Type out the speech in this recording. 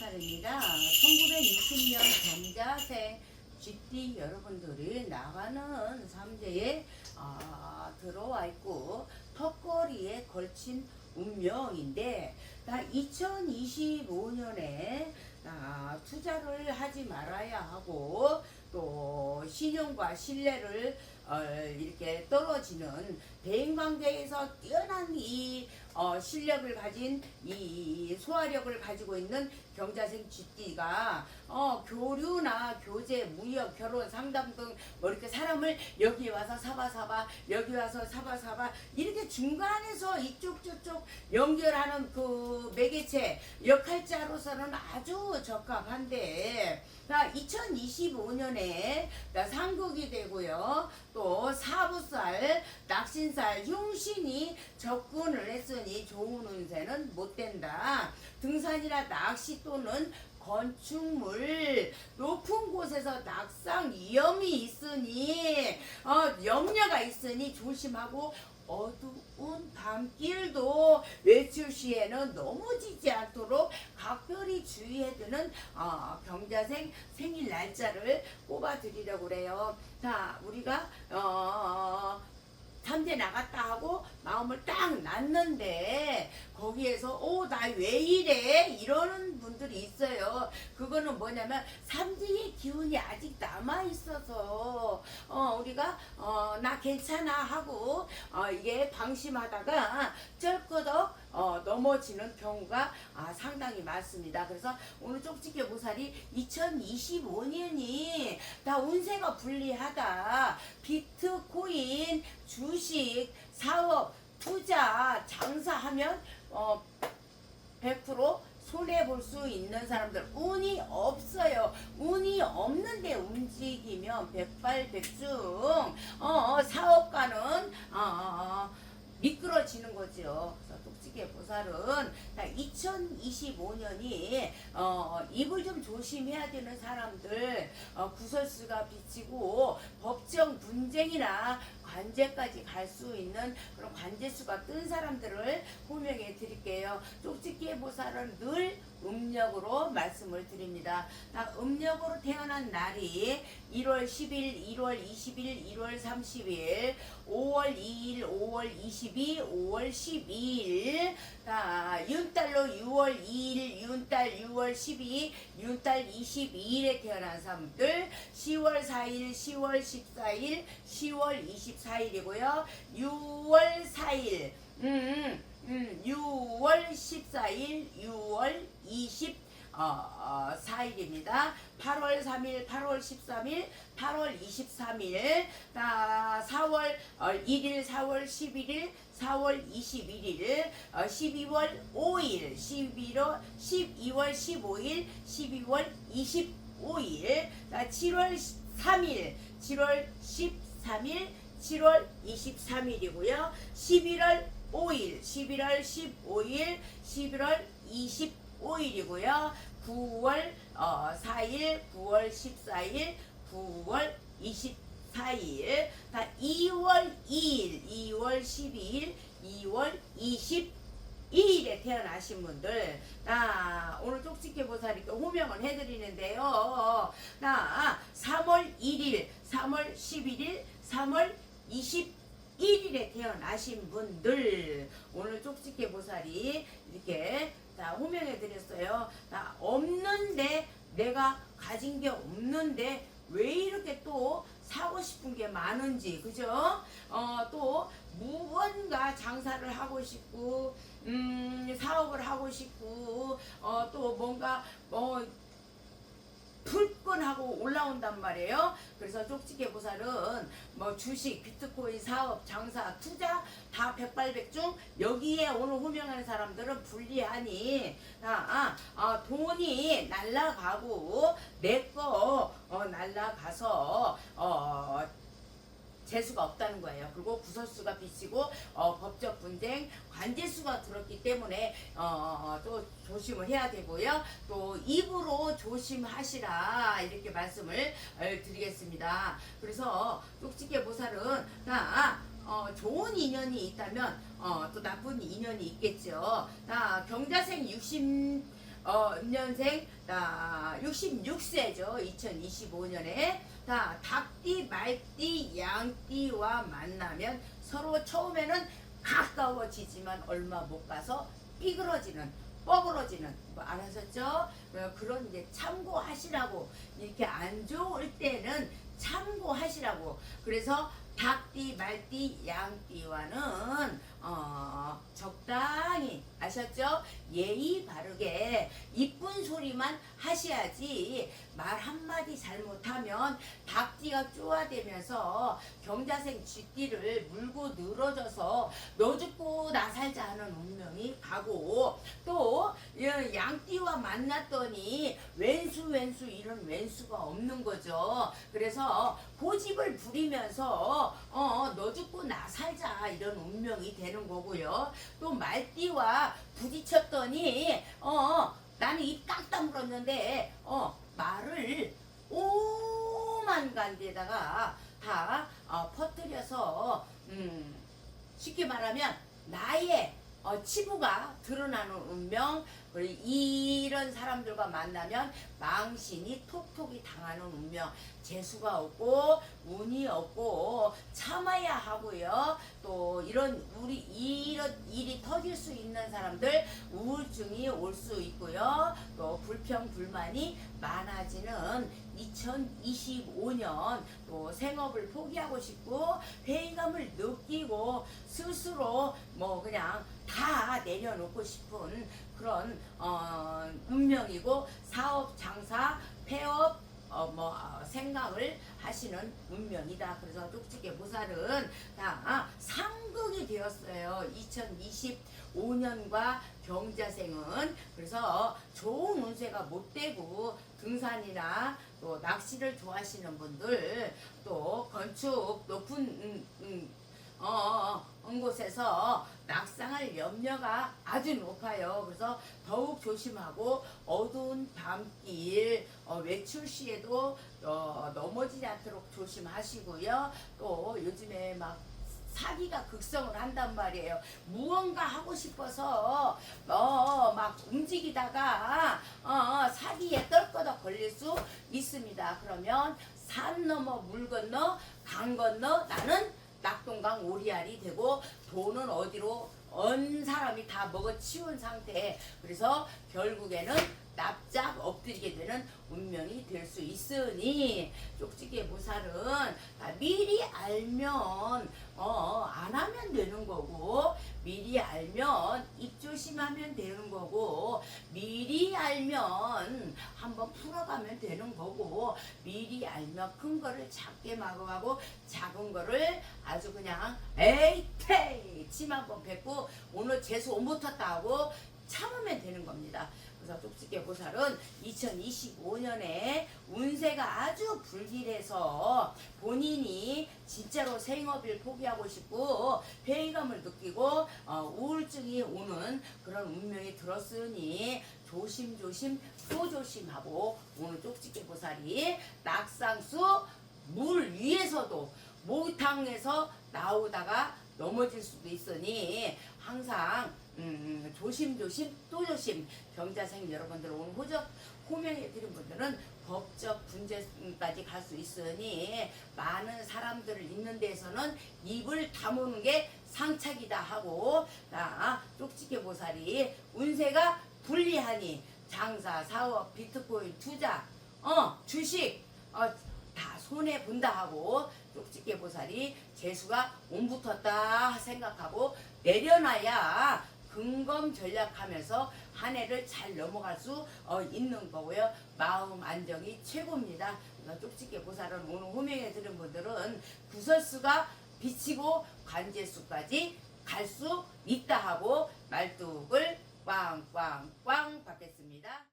날입니다. 1960년 경자생 GT 여러분들이 나가는 삼재에 아, 들어와 있고 턱걸이에 걸친 운명인데 나 2025년에 나 투자를 하지 말아야 하고 또 신용과 신뢰를 어, 이렇게 떨어지는 대인관계에서 뛰어난 이 어, 실력을 가진 이 소화력을 가지고 있는 경자생 GT가 어, 교류나 교제, 무역, 결혼, 상담 등 뭐 이렇게 사람을 여기 와서 사바 사바 여기 와서 사바 사바 이렇게 중간에서 이쪽 저쪽 연결하는 그 매개체 역할자로서는 아주 적합한데 자, 2025년에 상극이 되고요. 또 사부살, 낙신살, 흉신이 접근을 했으니 좋은 운세는 못 된다. 등산이나 낚시 또는 건축물 높은 곳에서 낙상 위험이 있으니 어, 염려가 있으니 조심하고 어두 운 밤길도 외출 시에는 넘어지지 않도록 각별히 주의해야 되는 어, 경자생 생일 날짜를 뽑아드리려고 그래요. 자, 우리가 어, 삼재 나갔다 하고 마음을 딱 놨는데 거기에서 오 나 왜 이래 이러는 분들이 있어요. 그거는 뭐냐면 삼재의 기운이 아직 남아 있어서 어 우리가 어 나 괜찮아 하고 어 이게 방심하다가 쩔거덕 어 넘어지는 경우가 아, 상당히 많습니다. 그래서 오늘 쪽집게 보살이 2025년이 다 운세가 불리하다. 비트코인, 주식, 사업, 투자, 장사하면 어, 100% 손해 볼 수 있는 사람들 운이 없어요. 운이 없는데 움직이면 백발백중. 어, 어, 사업가는 어, 어, 어, 미끄러지는 거죠. 똑지게 보살은 2025년이 어, 입을 좀 조심해야 되는 사람들 어, 구설수가 비치고 법정 분쟁이나 관제까지 갈 수 있는 그런 관제수가 뜬 사람들을 호명해 드릴게요. 쪽집게 보살은 늘 음력으로 말씀을 드립니다. 딱 음력으로 태어난 날이 1월 10일, 1월 20일, 1월 30일, 5월 2일, 5월 22, 5월 12일, 자, 윤달로 6월 2일, 윤달 6월 12, 윤달 22일에 태어난 사람들, 10월 4일, 10월 14일, 10월 24일이고요. 6월 4일, 음, 음, 6월 14일, 6월 20 어, 어, 4일입니다. 8월 3일, 8월 13일, 8월 23일, 아, 4월 어, 1일, 4월 11일, 4월 21일, 어, 12월 5일, 11월, 12월 15일, 12월 25일, 자, 7월 3일, 7월 13일, 7월 23일이고요. 11월 5일, 11월 15일, 11월 25일 이고요. 9월 어, 4일, 9월 14일, 9월 24일, 다 2월 2일, 2월 12일, 2월 22일에 태어나신 분들, 나 오늘 쪽집게 보살이니까 호명을 해드리는데요. 나 3월 1일, 3월 11일, 3월 20 1일에 태어나신 분들 오늘 쪽집게 보살이 이렇게 다 호명해 드렸어요. 나 없는데 내가 가진 게 없는데 왜 이렇게 또 사고 싶은 게 많은지 그죠? 어 또 무언가 장사를 하고 싶고 음 사업을 하고 싶고 어 또 뭔가 뭐 불끈 하고 올라온단 말이에요. 그래서 쪽지게 보살은 뭐 주식, 비트코인, 사업, 장사, 투자 다 백발백중 여기에 오늘 호명하는 사람들은 불리하니 아, 아, 아, 돈이 날라가고 내거 어, 날라가서 어, 재수가 없다는 거예요. 그리고 구설수가 비치고 어, 법적 분쟁, 관제수가 들었기 때문에 어, 또 조심을 해야 되고요. 또 입으로 조심하시라 이렇게 말씀을 어, 드리겠습니다. 그래서 쪽집게 보살은 나 어, 좋은 인연이 있다면 어, 또 나쁜 인연이 있겠죠. 나 경자생 60 어, 년생 다 66세죠. 2025년에 다 닭띠, 말띠, 양띠와 만나면 서로 처음에는 가까워지지만 얼마 못 가서 삐그러지는 뻐그러지는 뭐 알아셨죠? 어, 그런 이제 참고하시라고 이렇게 안 좋을 때는 참고하시라고 그래서 닭띠, 말띠, 양띠와는 어, 적당히 아셨죠? 예의 바르게 이쁜 소리만 하셔야지 말 한마디 잘못하면 닭띠가 쪼아대면서 경자생 쥐띠를 물고 늘어져서 너 죽고 나 살자 하는 운명이 가고 또이 양띠와 만났더니 왼수 왼수 이런 왼수가 없는 거죠. 그래서 고집을 부리면서 어 너 죽고 나 살자 이런 운명이 되는 거고요. 또 말띠와 부딪혔더니 어 나는 입 딱 다물었는데 어 말을 오만 간데다가 다 어, 퍼뜨려서 음 쉽게 말하면 나의 어, 치부가 드러나는 운명 이런 사람들과 만나면 망신이 톡톡이 당하는 운명. 재수가 없고 운이 없고 참아야 하고요. 또 이런 우리 이런 일이 터질 수 있는 사람들 우울증이 올 수 있고요. 또 불평 불만이 많아지는 2025년 또 생업을 포기하고 싶고 회의감을 느끼고 스스로 뭐 그냥 다 내려놓고 싶은 그런 어, 운명이고 사업 장사 폐업 어, 뭐 어, 생각을 하시는 운명이다. 그래서 쪽지게 보살은 다 상극이 되었어요. 2025년과 경자생은 그래서 좋은 운세가 못 되고 등산이나 또 낚시를 좋아하시는 분들 또 건축 높은 음, 음, 어, 온 곳에서 낙상할 염려가 아주 높아요. 그래서 더욱 조심하고 어두운 밤길 어, 외출 시에도 어, 넘어지지 않도록 조심하시고요. 또 요즘에 막 사기가 극성을 한단 말이에요. 무언가 하고 싶어서 어, 막 움직이다가 어, 사기에 떨거덕 걸릴 수 있습니다. 그러면 산 넘어 물 건너 강 건너 나는 낙동강 오리알이 되고 돈은 어디로 언 사람이 다 먹어치운 상태 그래서 결국에는 납작 엎드리게 되는 운명이 될 수 있으니 쪽지게 보살은 다 미리 알면 어, 안 하면 되는 거고 미리 알면 입 조심하면 되는 거고 미리 알면 한번 풀어가면 되는 거고 미리 알면 큰 거를 작게 막아가고 작은 거를 아주 그냥 에이 테이 침 한번 뱉고 오늘 재수 못 탔다 하고 참으면 되는 겁니다. 그래서 쪽지게 보살은 2025년에 운세가 아주 불길해서 본인이 진짜로 생업을 포기하고 싶고 회의감을 느끼고 어, 우울증이 오는 그런 운명이 들었으니 조심조심 또 조심하고 오늘 쪽지게 보살이 낙상수 물 위에서도 목탕에서 나오다가 넘어질 수도 있으니 항상 음, 조심조심 또 조심. 경자생 여러분들 오늘 호적 호명해 드린 분들은 법적 분쟁까지 갈 수 있으니 많은 사람들을 있는 데서는 입을 다무는 게 상착이다 하고 나 쪽지게 보살이 운세가 불리하니 장사 사업 비트코인 투자 어 주식 어, 다 손해 본다 하고 쪽집게 보살이 재수가 옴붙었다 생각하고 내려놔야 근검 전략하면서 한 해를 잘 넘어갈 수 어, 있는 거고요. 마음 안정이 최고입니다. 쪽집게 보살은 오늘 호명해 드린 분들은 구설수가 비치고 관제수까지 갈 수 있다 하고 말뚝을 꽝꽝꽝 받겠습니다.